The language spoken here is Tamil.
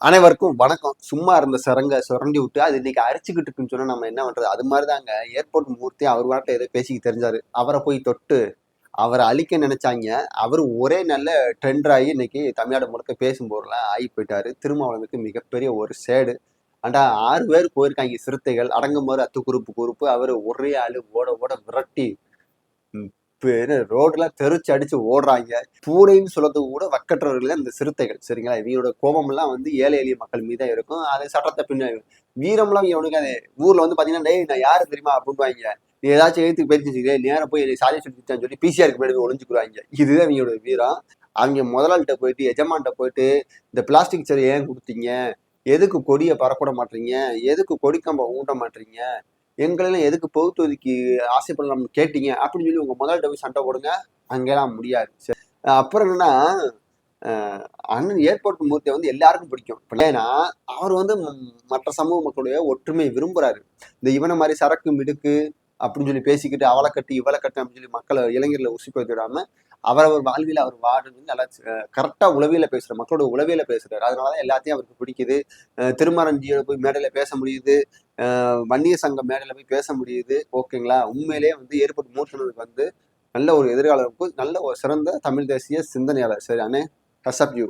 அனைவருக்கும் வணக்கம். சும்மா இருந்த சரங்க சுரண்டி விட்டு அது இன்னைக்கு அரைச்சிக்கிட்டு இருக்குன்னு சொன்னா நம்ம என்ன பண்றது? அது மாதிரி தாங்க ஏர்போர்ட் மூர்த்தி அவர் வாட்டில் ஏதோ பேசிக்க தெரிஞ்சாரு. அவரை போய் தொட்டு அவரை அழிக்க நினைச்சாங்க. அவர் ஒரே நல்ல ட்ரெண்ட் ஆகி இன்னைக்கு தமிழ்நாடு முழுக்க பேசும் ஆகி போயிட்டாரு. திருமாவளவுக்கு மிகப்பெரிய ஒரு சேடு. ஆண்டா ஆறு பேர் போயிருக்காங்க சிறுத்தைகள். அடங்கும் போது அத்து குறுப்பு குறுப்பு. அவர் ஒரே ஆளு ஓட ஓட விரட்டி ம், பெரு ரோட்ல அடிச்சு ஓடுறாங்க. பூனைன்னு சொல்றது கூட வக்கற்றவர்கள் இந்த சிறுத்தைகள் சரிங்களா? இவங்களோட கோபம்லாம் வந்து ஏழை எளிய மக்கள் மீது தான் இருக்கும். அது சட்டத்தை பின்னாடி வீரம்லாம் இவனுக்கு அது ஊர்ல வந்து பாத்தீங்கன்னா டேய் நான் யாரு தெரியுமா? அப்படின்வாங்க நீ ஏதாச்சும் எழுத்துக்கு பேசிச்சுக்க நேரம் போய் என்னை சாதி சொல்லிச்சான்னு சொல்லி பிசிஆருக்கு முன்னாடி போய் ஒளிஞ்சுக்குறாங்க இதுதான் இவங்களோட வீரம். அவங்க முதலாளிகிட்ட போயிட்டு எஜமான்கிட்ட போயிட்டு இந்த பிளாஸ்டிக் சேர் ஏன் கொடுத்தீங்க? எதுக்கு கொடியை பறக்கூட மாட்டீங்க? எதுக்கு கொடி ஊட்ட மாட்டீங்க? எங்களெல்லாம் எதுக்கு பகுத்தொதுக்கி ஆசைப்படலாம்னு கேட்டீங்க அப்படின்னு சொல்லி உங்கள் முதல்கிட்ட போய் சண்டை போடுங்க. அங்கெல்லாம் முடியாது. அப்புறம் என்னன்னா அண்ணன் ஏர்போர்ட் மூர்த்தியை வந்து எல்லாருக்கும் பிடிக்கும். ஏன்னா அவர் வந்து மற்ற சமூக மக்களுடைய ஒற்றுமையை விரும்புகிறாரு இந்த இவனை மாதிரி சரக்கு மிடுக்கு அப்படின்னு சொல்லி பேசிக்கிட்டு அவளை கட்டி இவளை கட்டு அப்படின்னு சொல்லி மக்களை இளைஞர்களை உசுப்பி விடாம அவரவர் வாழ்வில் அவர் வாடுன்னு நல்லா கரெக்டாக உளவியில் பேசுகிறார் மக்களோட உளவியில் பேசுகிறார் அதனால தான் எல்லாத்தையும் அவருக்கு பிடிக்குது. அஹ் திருமரஞ்சியோட போய் மேடையில் பேச முடியுது. வன்னிய வன்னியர் சங்கம் மேடையில் போய் பேச முடியுது. ஓகேங்களா? உண்மையிலேயே வந்து ஏற்பட்டு மூர்த்தனதுக்கு வந்து நல்ல ஒரு எதிர்காலம் நல்ல ஒரு சிறந்த தமிழ் தேசிய சிந்தனையாளர். சரி அண்ணே ஹஸ் யூ